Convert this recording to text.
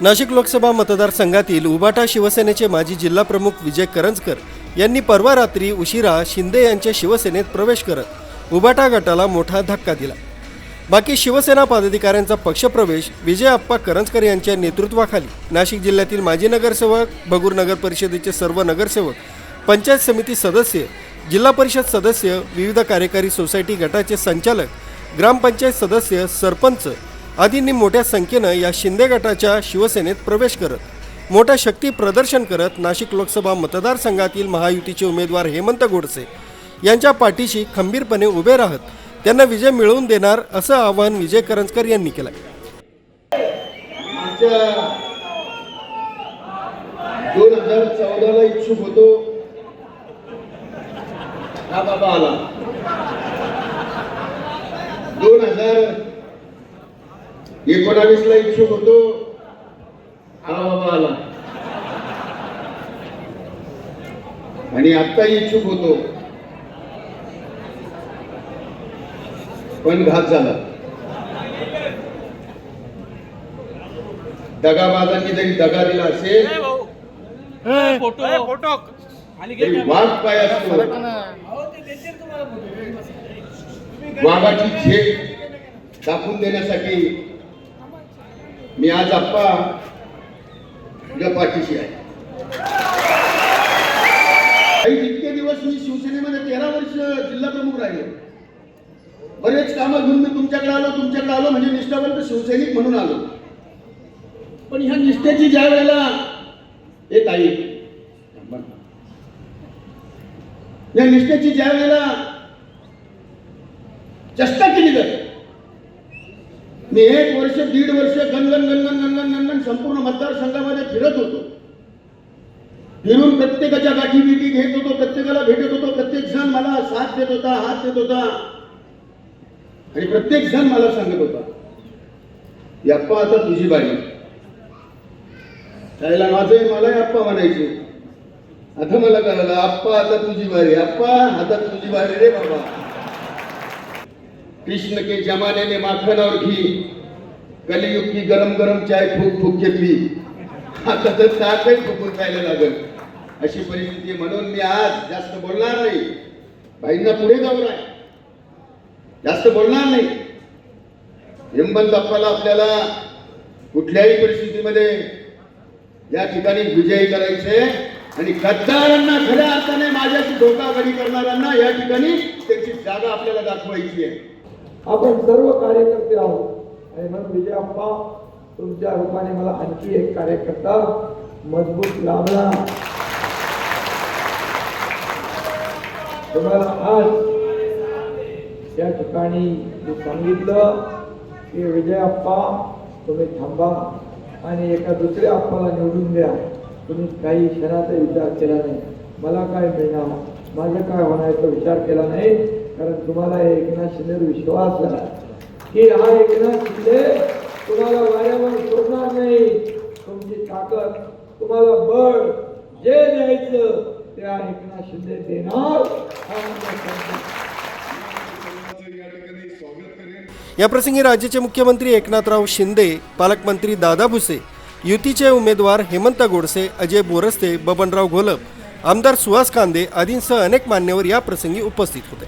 नाशिक लोकसभा मतदारसंघातील उबाटा शिवसेनेचे माजी जिल्हा प्रमुख विजय करंजकर यांनी परवा रात्री उशिरा शिंदे यांच्या शिवसेनेत प्रवेश करत उबाटा गटाला मोठा धक्का दिला. बाकी शिवसेना पदाधिकाऱ्यांचा पक्षप्रवेश विजय आप्पा करंजकर यांच्या नेतृत्वाखाली नाशिक जिल्ह्यातील माजी नगरसेवक भगूर नगर परिषदेचे सर्व नगरसेवक पंचायत समिती सदस्य जिल्हा परिषद सदस्य विविध कार्यकारी सोसायटी गटाचे संचालक ग्रामपंचायत सदस्य सरपंच आदींनी मोठ्या संख्येनं या शिंदे गटाच्या शिवसेनेत प्रवेश करत मोठ्या शक्ती प्रदर्शन करत नाशिक लोकसभा मतदारसंघातील महायुतीचे उमेदवार हेमंत गोडसे यांच्या पाठीशी खंबीरपणे उभे राहत त्यांना विजय मिळवून देणार असं आवाहन विजय करंजकर यांनी केलं दोन हजार चौदाला इच्छुक होतो. बाबा. आला दोन हजार एकोणावीस ला इच्छुक होतो. हा बाबा आला. आणि आता इच्छुक होतो. पण घात झाला. दगाबाजांनी जरी दगा दिला असेल फोटो. वाघ काय असतो वाघाची झेप दाखवून देण्यासाठी मी आज आप्पा तुझ्या पाठीशी आहे इतके दिवस मी शिवसेनेमध्ये तेरा वर्ष जिल्हा प्रमुख राहिले. बरेच कामं घेऊन मी तुमच्याकडे आलो तुमच्याकडे आलो म्हणजे निष्ठावंत शिवसैनिक म्हणून आलो. पण ह्या निष्ठेची ज्या वेळेला एक आई या निष्ठेची ज्या वेळेला चेष्टा केली जाते मी एक वर्ष दीड वर्ष गणगण गणगण गणगण गणगण संपूर्ण मतदारसंघामध्ये फिरत होतो. फिरून प्रत्येकाच्या गाठी बिठी घेत होतो प्रत्येकाला भेटत होतो प्रत्येक जण मला साथ देत होता हात देत होता. आणि प्रत्येक जण मला सांगत होता याप्पा आता तुझी बारी. त्याला माझे मलाही अप्पा म्हणायचे. आता मला कळलं अप्पा आता तुझी बारी अप्पा आता तुझी बारी रे बाबा. कृष्ण के जमाने ने माखन और घी कलियुग की गरम गरम चाय फूक फूक के पी आता तर ताकही फुकून खायला लागल. अशी परिस्थिती म्हणून मी आज जास्त बोलणार नाही. भाईंना पुढे जाऊ आहे जास्त बोलणार नाही. हेमंत अप्पाला आपल्याला कुठल्याही परिस्थितीमध्ये या ठिकाणी विजयी करायचे आणि गद्दारांना खऱ्या अर्थाने माझ्याशी धोकाधडी करणाऱ्यांना या ठिकाणी त्याची जागा आपल्याला दाखवायची आहे. आपण सर्व कार्यकर्ते आहोत. आणि म्हणून विजय अप्पा तुमच्या रूपाने मला आणखी एक कार्यकर्ता मजबूत लाभला. तुम्हाला आज या ठिकाणी मी सांगितलं की विजय अप्पा तुम्ही थांबा आणि एका दुसऱ्या अप्पाला निवडून द्या. तुम्ही काही क्षणाचा विचार केला नाही. मला काय मिळणार? माझं काय होणार याचा विचार केला नाही? कारण तुम्हाला एकनाथ शिंदेवर विश्वास आहे. की हा एकनाथ शिंदे तुम्हाला वाऱ्यावर सोडणार नाही. तुमची ताकद तुम्हाला बळ जे द्यायचं त्या एकनाथ शिंदे देणार. याप्रसंगी राज्याचे मुख्यमंत्री एकनाथराव शिंदे पालकमंत्री दादा भुसे युतीचे उमेदवार हेमंत गोडसे अजय बोरस्ते बबनराव घोलप आमदार सुहास कांदे आदींसह अनेक मान्यवर या प्रसंगी उपस्थित होते.